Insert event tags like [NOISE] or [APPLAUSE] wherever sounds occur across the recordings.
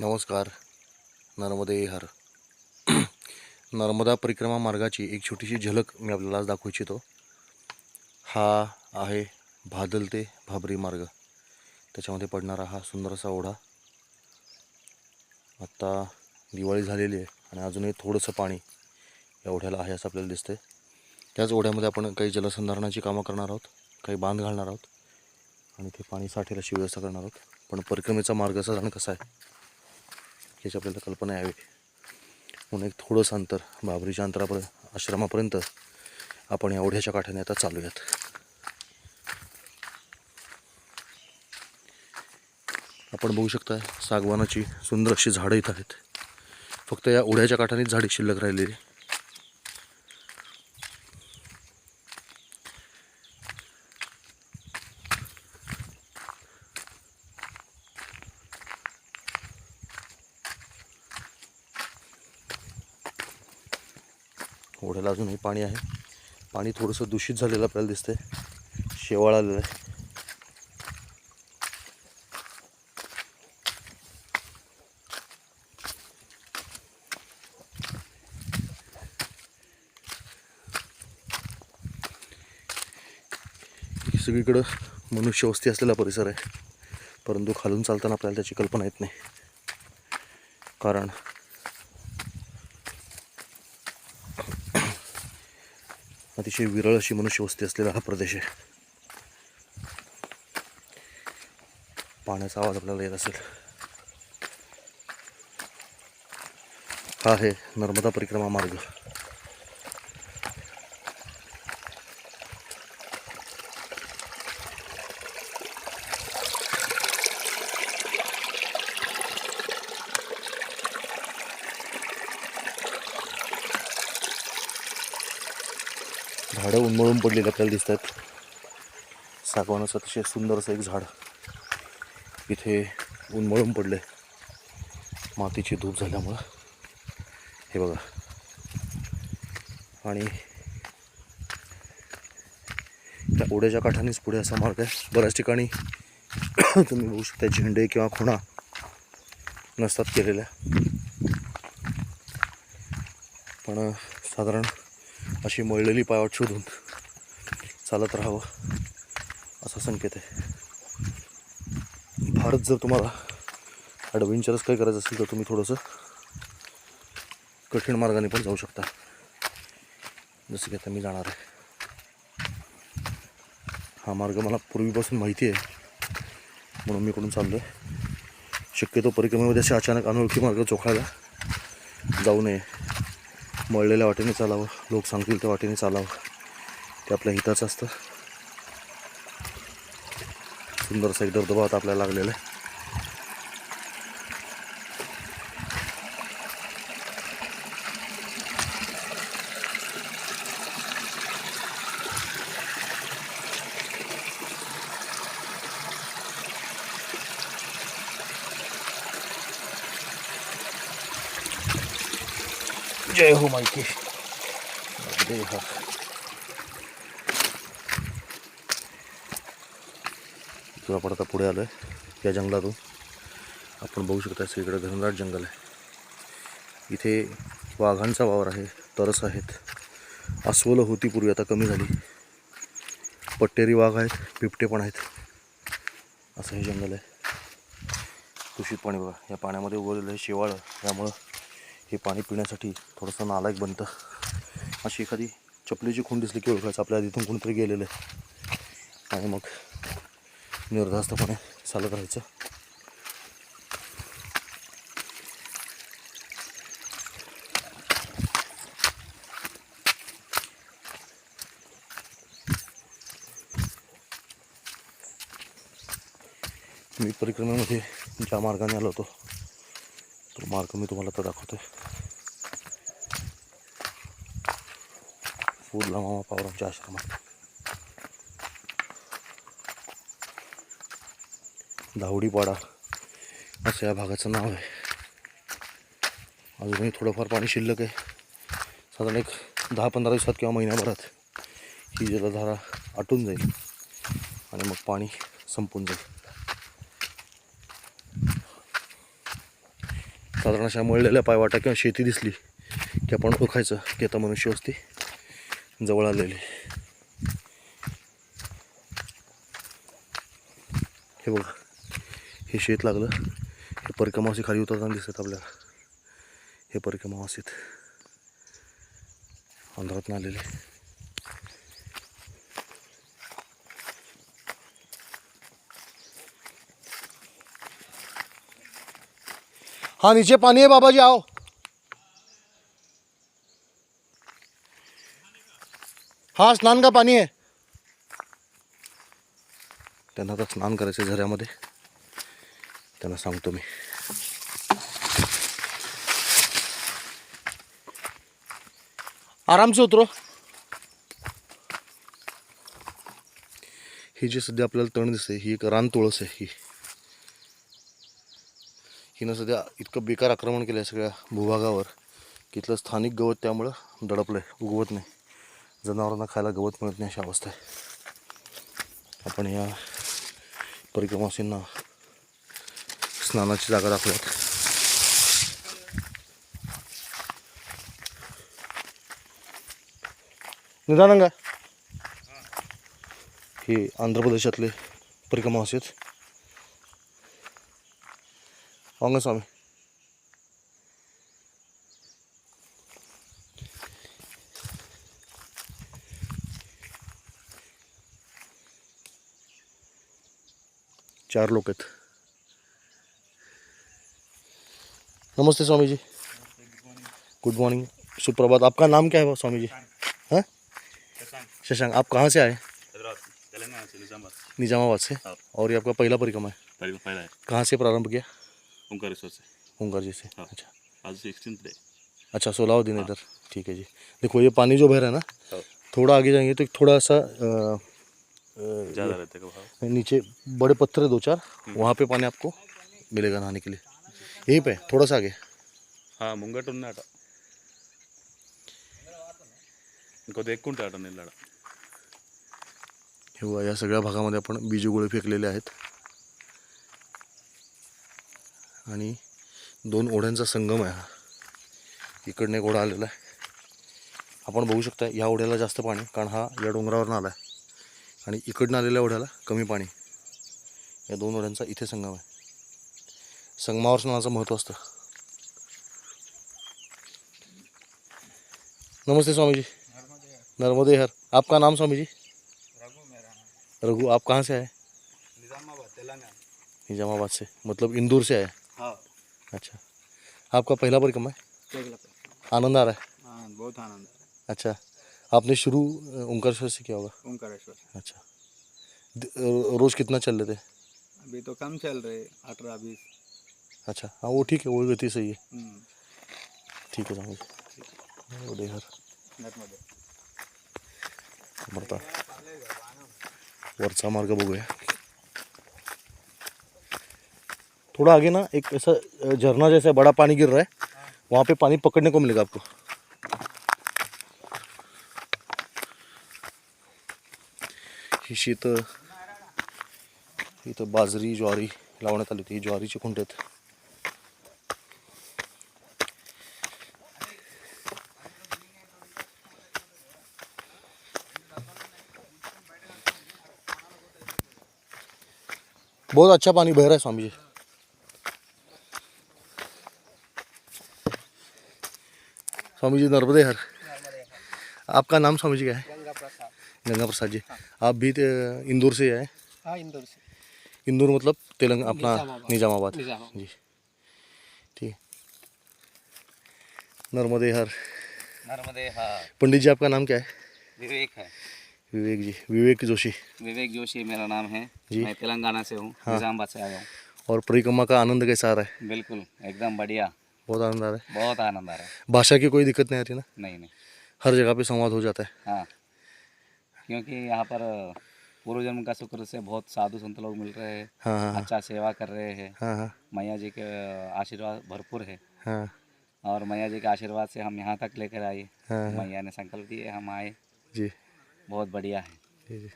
नमस्कार. नर्मदे हर. नर्मदा परिक्रमा मार्गाची एक छोटीशी झलक मी आपल्याला आज दाखवू इच्छितो. हा आहे भादल ते भाबरी मार्ग. त्याच्यामध्ये पडणारा हा सुंदरसा ओढा. आत्ता दिवाळी झालेली आहे आणि अजूनही थोडंसं पाणी या ओढ्याला आहे असं आपल्याला दिसतंय. त्याच ओढ्यामध्ये आपण काही जलसंधारणाची कामं करणार आहोत काही बांध घालणार आहोत आणि ते पाणी साठेल अशी व्यवस्था करणार आहोत. पण परिक्रमेचा मार्ग असा जाणं कसा आहे? याची आपल्याला कल्पना यावी. म्हणून एक थोडंसं अंतर बाबरीच्या अंतरापर्यंत आश्रमापर्यंत आपण या ओढ्याच्या काठाने आता चालूयात. आपण बघू शकता सागवानाची सुंदर अशी झाडं इथं आहेत. फक्त या ओढ्याच्या काठानेच झाडी शिल्लक राहिलेली. ओढ्याला अजूनही पाणी आहे. पाणी थोडंसं दूषित झालेलं आपल्याला दिसतंय. शेवाळ आलेलं आहे. सगळीकडं मनुष्यवस्ती असलेला परिसर आहे. परंतु खालून चालताना आपल्याला त्याची कल्पना येत नाही. कारण अतिशय विरळ अशी मनुष्यवस्ती असलेला हा प्रदेश आहे. पाण्याचा आवाज आपल्याला येत असेल. हा आहे नर्मदा परिक्रमा मार्ग. झाडं उन्मळून पडलेली आपल्याला दिसत आहेत सागवानाचं अतिशय सुंदर असं एक झाड इथे उन्मळून पडले मातीची धूप झाल्यामुळं. हे बघा. आणि त्या ओढ्याच्या काठानेच पुढे असा मार्ग आहे. बऱ्याच ठिकाणी [COUGHS] तुम्ही बघू शकता झेंडे किंवा खुणा नसतात केलेल्या. पण साधारण अशी मळलेली पायवाट शोधून चालत राहावं असा संकेत आहे. भारत जर तुम्हाला ॲडव्हेंचरस काही करायचं असेल तर तुम्ही थोडंसं कठीण मार्गाने पण जाऊ शकता. जसं की आता मी जाणार आहे. हा मार्ग मला पूर्वीपासून माहिती आहे. म्हणून मी कडून चाललो आहे शक्यतो परिक्रमेमध्ये असे अचानक अनोळखी मार्ग चोखायला जाऊ नये. मळलेल्या वाटेने चालावं. लोक सांगतील त्या वाटेने चालावं. ते आपल्या हिताचं असतं. सुंदरसा एक धबधबा आता आपल्याला लागलेला आहे. जय हो माहिती. Na हो. तुला पडता आता पुढे आलो आहे या जंगलातून. आपण बघू शकता सगळीकडे घनदाट जंगल आहे. इथे वाघांचा वावर आहे तरस आहेत. अस्वलं होती पूर्वी आता कमी झाली. पट्टेरी वाघ आहेत बिबटे पण आहेत. असं हे जंगल आहे. दूषित पाणी बघा या पाण्यामध्ये उगवलेलं आहे शेवाळं त्यामुळं हे पाणी पिण्यासाठी थोडंसं नालायक बनतं. अशी एखादी चपलीची खूण दिसली की ओळखायचं आपल्या तिथून कोणीतरी गेलेलं आहे. आणि मग निर्धास्तपणे चालत राहायचं. मी परिक्रमेमध्ये ज्या मार्गाने आलो होतो तो मार्ग मी तुम्हाला आता आहे फुला मामा पावरांच्या आश्रमात. धावडीपाडा असं या भागाचं नाव आहे. अजूनही थोडंफार पाणी शिल्लक आहे. साधारण एक दहा पंधरा दिवसात किंवा महिन्याभरात ही जलधारा आटून जाईल आणि मग पाणी संपून जाईल. साधारण अशा मळलेल्या पायवाटा किंवा शेती दिसली की आपण ओळखायचं की आता मनुष्य असते जवळ आलेले. हे बघा हे शेत लागलं. हे परिक्रमावासी खाली उतरताना दिसत आपल्याला. हे परिक्रमावासीत आंध्रातून आलेले. हा नीचे पाणी आहे बाबाजी आओ. हा स्नान का पाणी आहे? त्यांना आता स्नान करायचं झऱ्यामध्ये. त्यांना सांगतो मी. आराम से उतरो. ही जी सध्या आपल्याला तण दिसते ही एक रान तुळस आहे ही. हिनं सध्या इतकं बेकार आक्रमण केलं आहे सगळ्या भूभागावर की इथलं स्थानिक गवत त्यामुळं दडपलं आहे उगवत नाही. जनावरांना खायला गवत मिळत नाही अशी अवस्था आहे. आपण या परिक्रमासींना स्नानाची जागा दाखवूयात. निदानंगा हे आंध्र प्रदेशातले परिक्रमावासी आहेत. वांग स्वामी. चार लोग आहेत. नमस्ते स्वामी जी गुड मॉर्निंग सुप्रभात. आपका नाम क्या है स्वामी जी हाँ? शशांक. आप कहाँ से आए? निजामाबाद निजामाबाद से? हाँ। और ये आपका पहला परिक्रमा है? पहला है. कहाँ से प्रारंभ किया? ओंकारेश्वर से. होंगर जी से. हाँ। अच्छा. आज डे अच्छा सोलह दिन इधर. ठीक है जी. देखो ये पानी जो बह रहा है ना हाँ। थोड़ा आगे जाएँगे तो थोड़ा सा ज़्यादा रहते का भाव नीचे बड़े पत्थर है दो चार वहाँ पे पानी आपको मिलेगा नहाने के लिए यहीं पे थोड़ा सा आगे हाँ ముంగట ఉన్న ఆట ఇంకొద్ది ఎక్కువ ఉంటాయి ఆట నీళ్ళ हे बघा, या सगळ्या भागामध्ये आपण बीजगोळे फेकलेले आहेत आणि दोन ओढ्यांचा संगम आहे हा इकडनं एक ओढा आलेला आहे आपण बघू शकता या ओढ्याला जास्त पाणी कारण हा या डोंगरावरून आला आहे आणि इकडनं आलेल्या ओढ्याला कमी पाणी. या दोन ओढ्यांचा इथे संगम आहे. संगमावर स्नानाचं महत्त्व असतं. नमस्ते स्वामी जी नर्मदे हर आपका नाम स्वामी जी रघु मेरा नाम रघु आप कहाँ से आए? निजामाबाद तेलंगाना निजामाबाद से. मतलब इंदौर से आए? हाँ. अच्छा. आपका पहला परिक्रमा है? आनंद आ रहा है बहुत आनंद. अच्छा. आपने शुरू ओंकारेश्वर से किया होगा? ओंकारेश्वर अच्छा। रोज कितना चल रहे थे? अभी तो कम चल रहे अठारह बीस। अच्छा हाँ वो ठीक है वो गति सही है। हम्म, ठीक है मरता। वरचा मार्ग बघूया थोड़ा आगे ना एक ऐसा झरना जैसा बड़ा पानी गिर रहा है वहाँ पे पानी पकड़ने को मिलेगा आपको। ही शेत इथं बाजरी ज्वारी लावण्यात आली होती. ही ज्वारीची आहेत. बहुत अच्छा पानी बह रहा है स्वामी जी। स्वामी जी नर्मदे हर। आपका नाम स्वामी जी क्या है? गंगा प्रसाद जी आप भी इंदौर से आए? हाँ इंदौर से। इंदौर मतलब तेलंगाना अपना निजामाबाद। जी। ठीक। नर्मदे हर। नर्मदे हाँ पंडित जी आपका नाम क्या है? विवेक है। विवेक जी। विवेक जोशी। विवेक जोशी मेरा नाम है। जी। मैं तेलंगाना से हूँ हाँ। निजामाबाद से आया हूँ। और परिक्रमा का आनंद कैसा आ रहा है? बिल्कुल एकदम बढ़िया। बहुत आनंद आ रहा है। बहुत आनंद आ रहा है। भाषा की कोई दिक्कत नहीं आ रही ना? नहीं नहीं। हर जगह पे संवाद हो जाता है। हाँ। क्योंकि यहाँ पर पूर्व जन्म का शुक्र से बहुत साधु संत लोग मिल रहे हैं हाँ हाँ अच्छा सेवा कर रहे हैं। हाँ हाँ। मैया जी के आशीर्वाद भरपूर है। हाँ। और मैया जी के आशीर्वाद से हम यहाँ तक लेकर आए। हाँ, हाँ। मैया ने संकल्प दिए हम आए। जी। बहुत बढ़िया है। जी जी।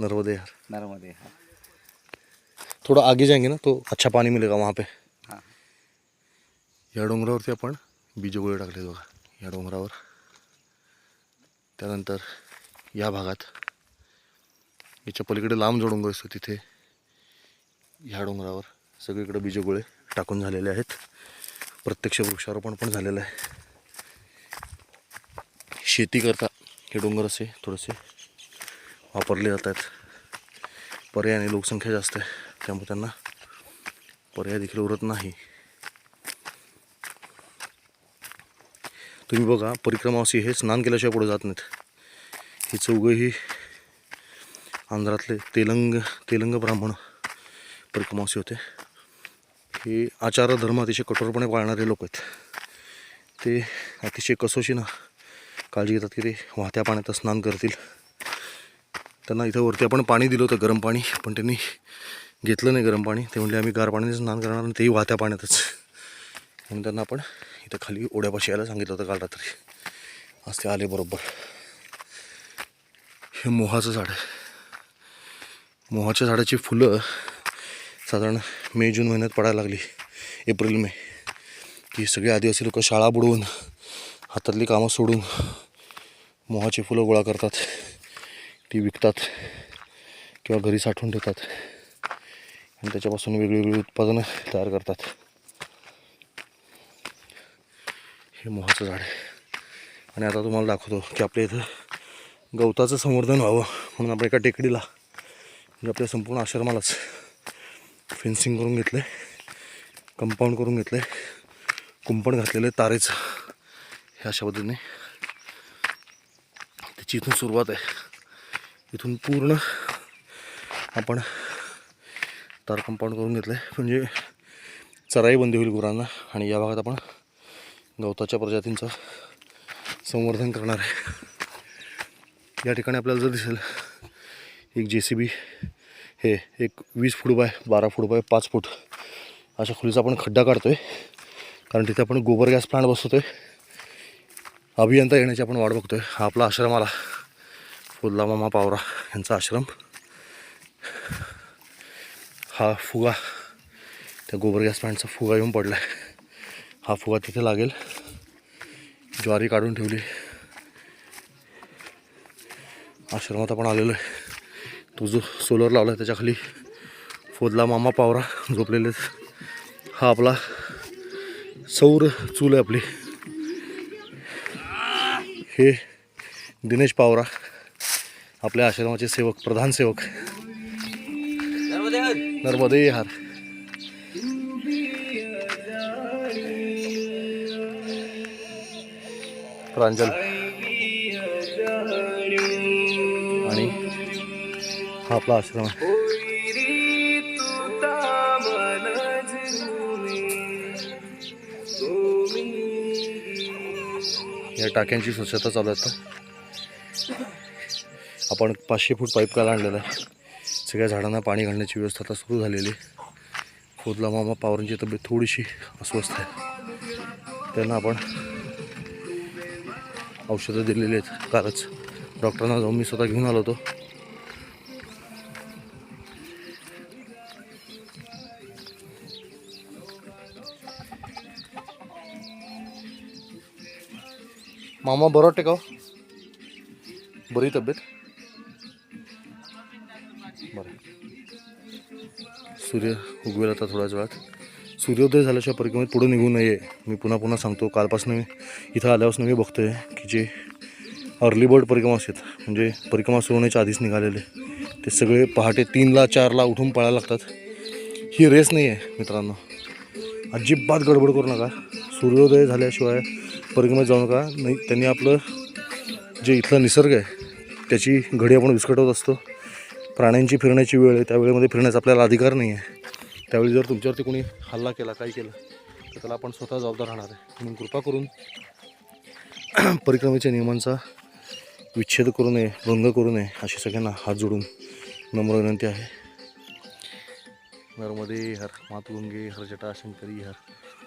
नर्मदे हर। नर्मदे हाँ थोड़ा आगे जाएँगे ना तो अच्छा पानी मिलेगा वहाँ पे। हाँ। या डोंगरावरती आपण बीजगोळे टाकले बघा या डोंगरावर। त्यानंतर या भागात. याच्या पलीकडे लांब जो असतो तिथे ह्या डोंगरावर सगळीकडे बीजगोळे टाकून झालेले आहेत. प्रत्यक्ष वृक्षारोपण पण झालेलं आहे. शेती करता हे डोंगर असे थोडेसे वापरले जातात. पर्यायाने लोकसंख्या जास्त आहे त्यामुळे त्यांना पर्याय देखील उरत नाही. तुम्ही बघा परिक्रमावासी हे स्नान केल्याशिवाय पुढे जात नाहीत. ही चौघं हे आंध्रातले तेलंग तेलंग ब्राह्मण परिक्रमावासी होते. हे आचार धर्म अतिशय कठोरपणे पाळणारे लोक आहेत. ते अतिशय कसोशीनं काळजी घेतात की ते वाहत्या पाण्यात स्नान करतील. त्यांना इथं वरती आपण पाणी दिलं होतं गरम पाणी पण त्यांनी घेतलं नाही गरम पाणी. ते म्हणले आम्ही गार पाण्याने स्नान करणार आणि तेही वाहत्या पाण्यातच. म्हणून त्यांना आपण इथं खाली ओढ्यापाशी यायला सांगितलं होतं काल रात्री. आज ते आले बरोबर. हे मोहाचं झाड आहे. मोहाच्या झाडाची फुलं साधारण मे जून महिन्यात पडायला लागली. एप्रिल मे. की सगळे आदिवासी लोक शाळा बुडवून हातातली कामं सोडून मोहाची फुलं गोळा करतात. ती विकतात किंवा घरी साठवून ठेवतात आणि त्याच्यापासून वेगवेगळी उत्पादनं तयार करतात. हे मोहाचं झाड आहे. आणि आता तुम्हाला दाखवतो की आपल्या इथं गवताचं संवर्धन व्हावं म्हणून आपण एका टेकडीला म्हणजे आपल्या संपूर्ण आश्रमालाच फेन्सिंग करून घेतलं आहे कंपाऊंड करून घेतलं आहे कुंपण घातलेलं आहे तारेचं. हे अशा पद्धतीने त्याची इथून सुरुवात आहे. इथून पूर्ण आपण तार कंपाऊंड करून घेतलं आहे म्हणजे चराई बंदी होईल गुरांना आणि या भागात आपण गवताच्या प्रजातींचं संवर्धन करणार आहे. या ठिकाणी आपल्याला जर दिसेल एक जे सी बी हे एक वीस फूट बाय बारा फूट बाय पाच फूट अशा खोलीचा आपण खड्डा काढतो आहे कारण तिथे आपण गोबर गॅस प्लांट बसवतो आहे अभियंता येण्याची आपण वाट बघतो आहे हा आपला आश्रम आला फुल्ला मामा पावरा यांचा आश्रम. हा फुगा त्या गोबर गॅस प्लांटचा फुगा येऊन पडला आहे हा फुगा तिथे लागेल. ज्वारी काढून ठेवली. आश्रमात आपण आलेलो आहे. तो जो सोलर लावला आहे त्याच्याखाली फोदला मामा पावरा झोपलेले हा आपला सौर चूल आहे आपली. हे दिनेश पावरा आपल्या आश्रमाचे सेवक प्रधान सेवक. नर्मदे हार. प्रांजल. हा आपला आश्रम आहे. या टाक्यांची स्वच्छता चालू आहे आता. आपण पाचशे फूट पाईप काला आणलेला आहे. सगळ्या झाडांना पाणी घालण्याची व्यवस्था आता सुरू झालेली खोदला मामा पावरांची तब्येत थोडीशी अस्वस्थ आहे. त्यांना आपण औषधं दिलेली आहेत. कालच डॉक्टरांना जाऊन मी स्वतः घेऊन आलो होतो. मामा बरं वाटते का हो? बरी तब्येत? बरं. सूर्य उगवेल आता थोड्याच वेळात. सूर्योदय झाल्याशिवाय परिक्रमेत पुढे निघू नये. मी पुन्हा पुन्हा सांगतो कालपासून मी इथं आल्यापासून मी बघतोय की जे अर्ली बर्ड परिक्रमा असतात म्हणजे परिक्रमा सुरू होण्याच्या आधीच निघालेले ते सगळे पहाटे तीनला चारला उठून पळायला लागतात. ही रेस नाही आहे मित्रांनो. अजिबात गडबड करू नका. सूर्योदय झाल्याशिवाय परिक्रमेत जाऊ नका. नाही त्यांनी आपलं जे इथला निसर्ग आहे त्याची घडी आपण विस्कटवत असतो. प्राण्यांची फिरण्याची वेळ आहे त्या वेळेमध्ये फिरण्याचा आपल्याला अधिकार नाही आहे. त्यावेळी जर तुमच्यावरती कोणी हल्ला केला काही केलं तर त्याला आपण स्वतः जबाबदार राहणार आहे. म्हणून कृपा करून [CLEARS THROAT] परिक्रमेच्या नियमांचा विच्छेद करू नये भंग करू नये अशी सगळ्यांना हात जोडून नम्र विनंती आहे. नर्मदे हर मातुंगे हर जटा शंकरी हर.